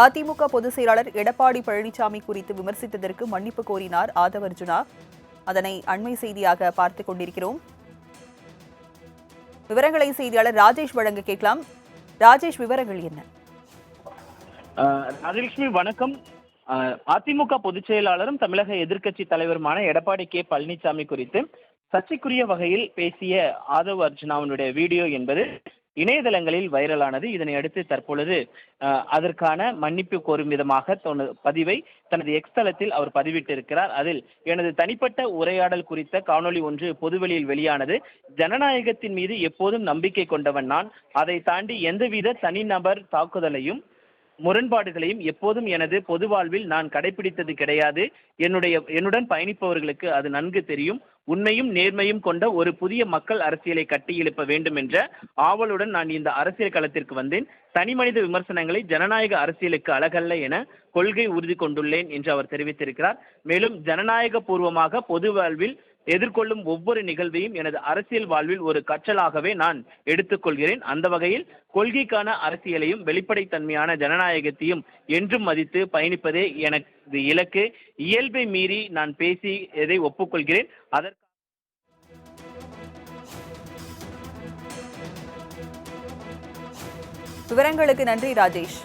அதிமுக பொதுச் செயலாளர் எடப்பாடி பழனிசாமி குறித்து விமர்சித்ததற்கு மன்னிப்பு கோரினார் ஆதவர்ஜுனா. அதனை அண்மை செய்தியாக பார்த்துக் கொண்டிருக்கிறோம். விவரங்களை செய்தியாளர் ராஜேஷ் வழங்க கேட்கலாம். ராஜேஷ் விவரங்கள் என்ன? ராஜலட்சுமி வணக்கம். அதிமுக பொதுச் செயலாளரும் தமிழக எதிர்க்கட்சி தலைவருமான எடப்பாடி கே. பழனிசாமி குறித்து சர்ச்சைக்குரிய வகையில் பேசிய ஆதவ் அர்ஜுனாவினுடைய வீடியோ என்பது இணையதளங்களில் வைரலானது. இதனை அடுத்து தற்பொழுது அதற்கான மன்னிப்பு கோரும் விதமாக பதிவை தனது எக்ஸ் தளத்தில் அவர் பதிவிட்டிருக்கிறார். அதில் எனது தனிப்பட்ட உரையாடல் குறித்த காணொளி ஒன்று பொதுவெளியில் வெளியானது. ஜனநாயகத்தின் மீது எப்போதும் நம்பிக்கை கொண்டவன் நான். அதை தாண்டி எந்தவித தனிநபர் தாக்குதலையும் முரண்பாடுகளையும் எப்போதும் எனது பொது வாழ்வில் நான் கடைபிடித்தது கிடையாது. என்னுடைய என்னுடன் பயணிப்பவர்களுக்கு அது நன்கு தெரியும். உண்மையும் நேர்மையும் கொண்ட ஒரு புதிய மக்கள் அரசியலை கட்டியெழுப்ப வேண்டும் என்ற ஆவலுடன் நான் இந்த அரசியல் களத்திற்கு வந்தேன். தனிமனித விமர்சனங்களை ஜனநாயக அரசியலுக்கு அழகல்ல என கொள்கை உறுதி கொண்டுள்ளேன் என்று அவர் தெரிவித்திருக்கிறார். மேலும் ஜனநாயக பூர்வமாக பொது வாழ்வில் எதிர்கொள்ளும் ஒவ்வொரு நிகழ்வையும் எனது அரசியல் வாழ்வில் ஒரு கற்றலாகவே நான் எடுத்துக்கொள்கிறேன். அந்த வகையில் கொள்கைக்கான அரசியலையும் வெளிப்படைத்தன்மையான ஜனநாயகத்தையும் என்றும் மதித்து பயணிப்பதே எனது இலக்கு. இயல்பை மீறி நான் பேசி எதை ஒப்புக்கொள்கிறேன். அதற்கு விவரங்களுக்கு நன்றி ராஜேஷ்.